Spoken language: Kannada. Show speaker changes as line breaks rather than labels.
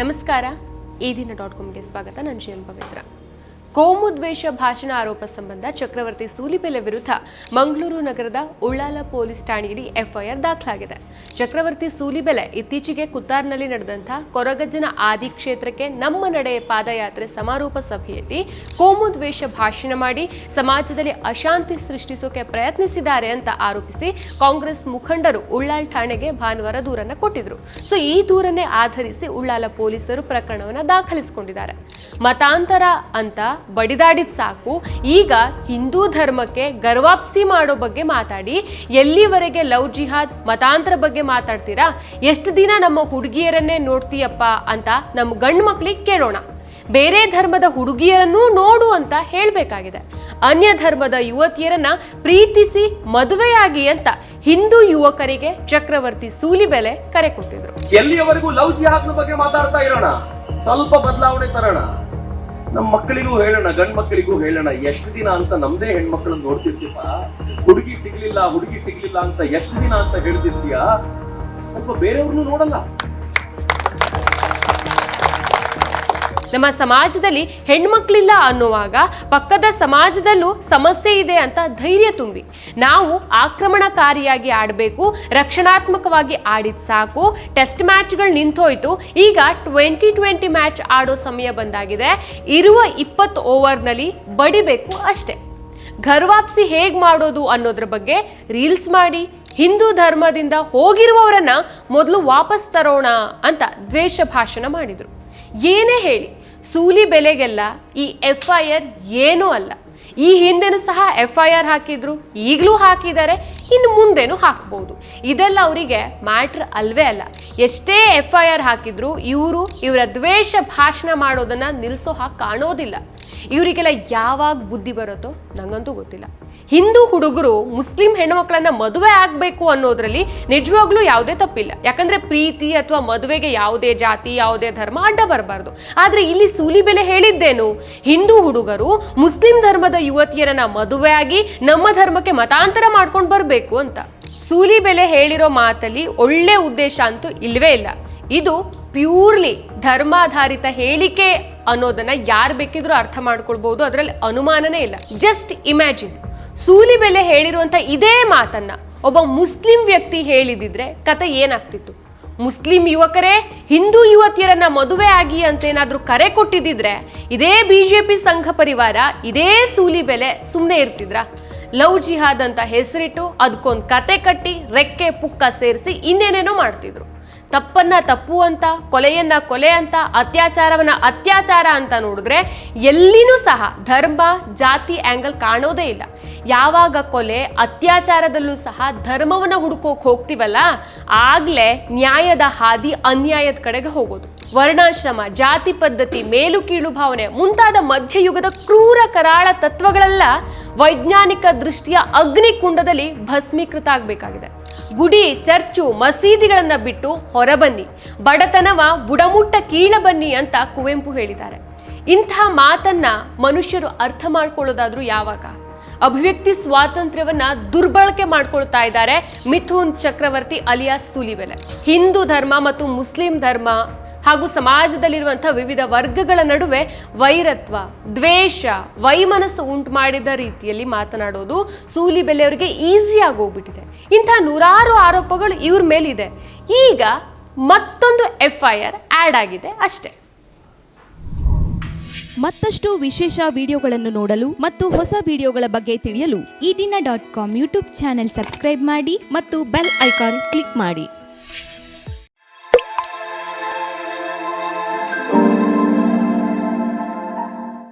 ನಮಸ್ಕಾರ. ಈ ದಿನ ಡಾಟ್ ಕಾಮ್ಗೆ ಸ್ವಾಗತ. ನಾನು ಎಂ ಪವಿತ್ರ. ಕೋಮುದ್ವೇಷ ಭಾಷಣ ಆರೋಪ ಸಂಬಂಧ ಚಕ್ರವರ್ತಿ ಸೂಲಿಬೆಲೆ ವಿರುದ್ಧ ಮಂಗಳೂರು ನಗರದ ಉಳ್ಳಾಲ ಪೊಲೀಸ್ ಠಾಣೆಯಲ್ಲಿ ಎಫ್ಐಆರ್ ದಾಖಲಾಗಿದೆ. ಚಕ್ರವರ್ತಿ ಸೂಲಿಬೆಲೆ ಇತ್ತೀಚೆಗೆ ಕುತ್ತಾರ್ನಲ್ಲಿ ನಡೆದಂಥ ಕೊರಗಜ್ಜನ ಆದಿ ಕ್ಷೇತ್ರಕ್ಕೆ ನಮ್ಮ ನಡೆ ಪಾದಯಾತ್ರೆ ಸಮಾರೋಪ ಸಭೆಯಲ್ಲಿ ಕೋಮುದ್ವೇಷ ಭಾಷಣ ಮಾಡಿ ಸಮಾಜದಲ್ಲಿ ಅಶಾಂತಿ ಸೃಷ್ಟಿಸೋಕೆ ಪ್ರಯತ್ನಿಸಿದ್ದಾರೆ ಅಂತ ಆರೋಪಿಸಿ ಕಾಂಗ್ರೆಸ್ ಮುಖಂಡರು ಉಳ್ಳಾಲ್ ಠಾಣೆಗೆ ಭಾನುವಾರ ದೂರನ್ನು ಕೊಟ್ಟಿದ್ರು. ಸೊ, ಈ ದೂರನ್ನೇ ಆಧರಿಸಿ ಉಳ್ಳಾಲ ಪೊಲೀಸರು ಪ್ರಕರಣವನ್ನ ದಾಖಲಿಸಿಕೊಂಡಿದ್ದಾರೆ. ಮತಾಂತರ ಅಂತ ಬಡಿದಾಡಿದ ಸಾಕು. ಈಗ ಹಿಂದೂ ಧರ್ಮಕ್ಕೆ ಗರ್ವಾಪ್ಸಿ ಮಾಡೋ ಬಗ್ಗೆ ಮಾತಾಡಿ. ಎಲ್ಲಿವರೆಗೆ ಲವ್ ಜಿಹಾದ್ ಮತಾಂತರ ಬಗ್ಗೆ ಮಾತಾಡ್ತೀರಾ? ಎಷ್ಟು ದಿನ ನಮ್ಮ ಹುಡುಗಿಯರನ್ನೇ ನೋಡ್ತೀಯಪ್ಪ ಅಂತ ನಮ್ಮ ಗಂಡು ಮಕ್ಳಿಗೆ ಕೇಳೋಣ. ಬೇರೆ ಧರ್ಮದ ಹುಡುಗಿಯರನ್ನೂ ನೋಡು ಅಂತ ಹೇಳಬೇಕಾಗಿದೆ. ಅನ್ಯ ಧರ್ಮದ ಯುವತಿಯರನ್ನ ಪ್ರೀತಿಸಿ ಮದುವೆಯಾಗಿ ಅಂತ ಹಿಂದೂ ಯುವಕರಿಗೆ ಚಕ್ರವರ್ತಿ ಸೂಲಿಬೆಲೆ ಕರೆ ಕೊಟ್ಟಿದ್ರು.
ಎಲ್ಲಿಯವರೆಗೂ ಲವ್ ಜಿಹಾದ್ ಬಗ್ಗೆ ಮಾತಾಡ್ತಾ ಇರೋಣ? ಸ್ವಲ್ಪ ಬದಲಾವಣೆ ತರೋಣ. ನಮ್ಮ ಮಕ್ಕಳಿಗೂ ಹೇಳೋಣ, ಗಂಡ್ ಮಕ್ಕಳಿಗೂ ಹೇಳೋಣ, ಎಷ್ಟು ದಿನ ಅಂತ ನಮ್ದೇ ಹೆಣ್ಮಕ್ಳನ್ನ ನೋಡ್ತಿರ್ತೀವ ಹುಡುಗಿ ಸಿಗ್ಲಿಲ್ಲ ಹುಡುಗಿ ಸಿಗ್ಲಿಲ್ಲ ಅಂತ ಎಷ್ಟು ದಿನ ಅಂತ ಹೇಳ್ತಿರ್ತೀಯ? ಸ್ವಲ್ಪ ಬೇರೆಯವ್ರನ್ನೂ ನೋಡಲ್ಲ.
ನಮ್ಮ ಸಮಾಜದಲ್ಲಿ ಹೆಣ್ಮಕ್ಳಿಲ್ಲ ಅನ್ನುವಾಗ ಪಕ್ಕದ ಸಮಾಜದಲ್ಲೂ ಸಮಸ್ಯೆ ಇದೆ ಅಂತ ಧೈರ್ಯ ತುಂಬಿ. ನಾವು ಆಕ್ರಮಣಕಾರಿಯಾಗಿ ಆಡಬೇಕು, ರಕ್ಷಣಾತ್ಮಕವಾಗಿ ಆಡಿದ ಸಾಕು, ಟೆಸ್ಟ್ ಮ್ಯಾಚ್ಗಳು ನಿಂತೋಯ್ತು. ಈಗ ಟ್ವೆಂಟಿ ಟ್ವೆಂಟಿ ಮ್ಯಾಚ್ ಆಡೋ ಸಮಯ ಬಂದಾಗಿದೆ. ಇರುವ ಇಪ್ಪತ್ತು ಓವರ್ನಲ್ಲಿ ಬಡಿಬೇಕು ಅಷ್ಟೇ. ಘರ್ವಾಪ್ಸಿ ಹೇಗ್ ಮಾಡೋದು ಅನ್ನೋದ್ರ ಬಗ್ಗೆ ರೀಲ್ಸ್ ಮಾಡಿ, ಹಿಂದೂ ಧರ್ಮದಿಂದ ಹೋಗಿರುವವರನ್ನ ಮೊದಲು ವಾಪಸ್ ತರೋಣ ಅಂತ ದ್ವೇಷ ಭಾಷಣ ಮಾಡಿದ್ರು. ಏನೇ ಹೇಳಿ ಸೂಲಿ ಬೆಲೆಗೆಲ್ಲ ಈ ಎಫ್ ಐ ಆರ್ ಏನೂ ಅಲ್ಲ. ಈ ಹಿಂದೆನೂ ಸಹ ಎಫ್ ಐ ಆರ್ ಹಾಕಿದ್ರು, ಈಗಲೂ ಹಾಕಿದ್ದಾರೆ, ಇನ್ನು ಮುಂದೆನೂ ಹಾಕ್ಬೋದು. ಇದೆಲ್ಲ ಅವರಿಗೆ ಮ್ಯಾಟ್ರ್ ಅಲ್ವೇ ಅಲ್ಲ. ಎಷ್ಟೇ ಎಫ್ ಐ ಆರ್ ಹಾಕಿದ್ರು ಇವರು ಇವರ ದ್ವೇಷ ಭಾಷಣ ಮಾಡೋದನ್ನು ನಿಲ್ಲಿಸೋ ಹಾಗೆ ಕಾಣೋದಿಲ್ಲ. ಇವರಿಗೆಲ್ಲ ಯಾವಾಗ ಬುದ್ಧಿ ಬರುತ್ತೋ ನಂಗಂತೂ ಗೊತ್ತಿಲ್ಲ. ಹಿಂದೂ ಹುಡುಗರು ಮುಸ್ಲಿಂ ಹೆಣ್ಮಕ್ಳನ್ನ ಮದುವೆ ಆಗಬೇಕು ಅನ್ನೋದ್ರಲ್ಲಿ ನಿಜವಾಗ್ಲೂ ಯಾವುದೇ ತಪ್ಪಿಲ್ಲ. ಯಾಕಂದ್ರೆ ಪ್ರೀತಿ ಅಥವಾ ಮದುವೆಗೆ ಯಾವುದೇ ಜಾತಿ, ಯಾವುದೇ ಧರ್ಮ ಅಡ್ಡ ಬರಬಾರ್ದು. ಆದ್ರೆ ಇಲ್ಲಿ ಸೂಲಿಬೆಲೆ ಹೇಳಿದ್ದೇನು? ಹಿಂದೂ ಹುಡುಗರು ಮುಸ್ಲಿಂ ಧರ್ಮದ ಯುವತಿಯರನ್ನ ಮದುವೆ ಆಗಿ ನಮ್ಮ ಧರ್ಮಕ್ಕೆ ಮತಾಂತರ ಮಾಡ್ಕೊಂಡು ಬರಬೇಕು ಅಂತ. ಸೂಲಿಬೆಲೆ ಹೇಳಿರೋ ಮಾತಲ್ಲಿ ಒಳ್ಳೆ ಉದ್ದೇಶ ಅಂತೂ ಇಲ್ಲವೇ ಇಲ್ಲ. ಇದು ಪ್ಯೂರ್ಲಿ ಧರ್ಮಾಧಾರಿತ ಹೇಳಿಕೆ ಅನ್ನೋದನ್ನ ಯಾರು ಬೇಕಿದ್ರೂ ಅರ್ಥ ಮಾಡ್ಕೊಳ್ಬಹುದು ಅದರಲ್ಲಿ ಅನುಮಾನನೇ ಇಲ್ಲ. ಜಸ್ಟ್ ಇಮ್ಯಾಜಿನ್ ಸೂಲಿ ಬೆಲೆ ಹೇಳಿರುವಂತ ಇದೇ ಮಾತನ್ನ ಒಬ್ಬ ಮುಸ್ಲಿಂ ವ್ಯಕ್ತಿ ಹೇಳಿದಿದ್ರೆ ಕತೆ ಏನಾಗ್ತಿತ್ತು? ಮುಸ್ಲಿಂ ಯುವಕರೇ, ಹಿಂದೂ ಯುವತಿಯರನ್ನ ಮದುವೆ ಆಗಿ ಅಂತ ಏನಾದರೂ ಕರೆ ಕೊಟ್ಟಿದ್ದಿದ್ರೆ ಇದೇ ಬಿಜೆಪಿ ಸಂಘ ಪರಿವಾರ ಇದೇ ಸೂಲಿ ಬೆಲೆ ಸುಮ್ಮನೆ ಇರ್ತಿದ್ರಾ? ಲವ್ ಜಿಹಾದ್ ಅಂತ ಹೆಸರಿಟ್ಟು ಅದಕ್ಕೊಂದು ಕತೆ ಕಟ್ಟಿ ರೆಕ್ಕೆ ಪುಕ್ಕ ಸೇರಿಸಿ ಇನ್ನೇನೇನೋ ಮಾಡ್ತಿದ್ರು. ತಪ್ಪನ್ನ ತಪ್ಪು ಅಂತ, ಕೊಲೆಯನ್ನ ಕೊಲೆ ಅಂತ, ಅತ್ಯಾಚಾರವನ್ನ ಅತ್ಯಾಚಾರ ಅಂತ ನೋಡಿದ್ರೆ ಎಲ್ಲಿನೂ ಸಹ ಧರ್ಮ, ಜಾತಿ ಆಂಗಲ್ ಕಾಣೋದೇ ಇಲ್ಲ. ಯಾವಾಗ ಕೊಲೆ, ಅತ್ಯಾಚಾರದಲ್ಲೂ ಸಹ ಧರ್ಮವನ್ನ ಹುಡುಕೋಕ್ ಹೋಗ್ತೀವಲ್ಲ, ಆಗ್ಲೇ ನ್ಯಾಯದ ಹಾದಿ ಅನ್ಯಾಯದ ಕಡೆಗೆ ಹೋಗೋದು. ವರ್ಣಾಶ್ರಮ, ಜಾತಿ ಪದ್ಧತಿ, ಮೇಲು ಕೀಳು ಭಾವನೆ ಮುಂತಾದ ಮಧ್ಯಯುಗದ ಕ್ರೂರ ಕರಾಳ ತತ್ವಗಳೆಲ್ಲ ವೈಜ್ಞಾನಿಕ ದೃಷ್ಟಿಯ ಅಗ್ನಿಕುಂಡದಲ್ಲಿ ಭಸ್ಮೀಕೃತ ಆಗಬೇಕಾಗಿದೆ. ಗುಡಿ, ಚರ್ಚು, ಮಸೀದಿಗಳನ್ನ ಬಿಟ್ಟು ಹೊರಬನ್ನಿ. ಬಡತನವ ಬುಡಮುಟ್ಟ ಕೀಳ ಬನ್ನಿ ಅಂತ ಕುವೆಂಪು ಹೇಳಿದ್ದಾರೆ. ಇಂಥ ಮಾತನ್ನ ಮನುಷ್ಯರು ಅರ್ಥ ಮಾಡ್ಕೊಳ್ಳೋದಾದ್ರೂ ಯಾವಾಗ? ಅಭಿವ್ಯಕ್ತಿ ಸ್ವಾತಂತ್ರ್ಯವನ್ನ ದುರ್ಬಳಕೆ ಮಾಡ್ಕೊಳ್ತಾ ಇದ್ದಾರೆ ಮಿಥುನ್ ಚಕ್ರವರ್ತಿ ಅಲಿಯಾಸ್ ಸೂಲಿಬೆಲೆ ಹಿಂದೂ ಧರ್ಮ ಮತ್ತು ಮುಸ್ಲಿಂ ಧರ್ಮ ಹಾಗೂ ಸಮಾಜದಲ್ಲಿರುವಂತಹ ವಿವಿಧ ವರ್ಗಗಳ ನಡುವೆ ವೈರತ್ವ, ದ್ವೇಷ, ವೈಮನಸ್ಸು ಉಂಟು ಮಾಡಿದ ರೀತಿಯಲ್ಲಿ ಮಾತನಾಡೋದು ಸೂಲಿ ಅವರಿಗೆ ಈಸಿಯಾಗಿ ಹೋಗ್ಬಿಟ್ಟಿದೆ. ಇಂಥ ನೂರಾರು ಆರೋಪಗಳು ಇವ್ರ ಮೇಲಿದೆ. ಈಗ ಮತ್ತೊಂದು ಎಫ್ ಐ ಆರ್ ಆ್ಯಡ್ ಆಗಿದೆ ಅಷ್ಟೇ.
ಮತ್ತಷ್ಟು ವಿಶೇಷ ವಿಡಿಯೋಗಳನ್ನು ನೋಡಲು ಮತ್ತು ಹೊಸ ವಿಡಿಯೋಗಳ ಬಗ್ಗೆ ತಿಳಿಯಲು
Eedina dot com YouTube channel subscribe ಮಾಡಿ
ಮತ್ತು ಬೆಲ್ ಐಕಾನ್ ಕ್ಲಿಕ್ ಮಾಡಿ.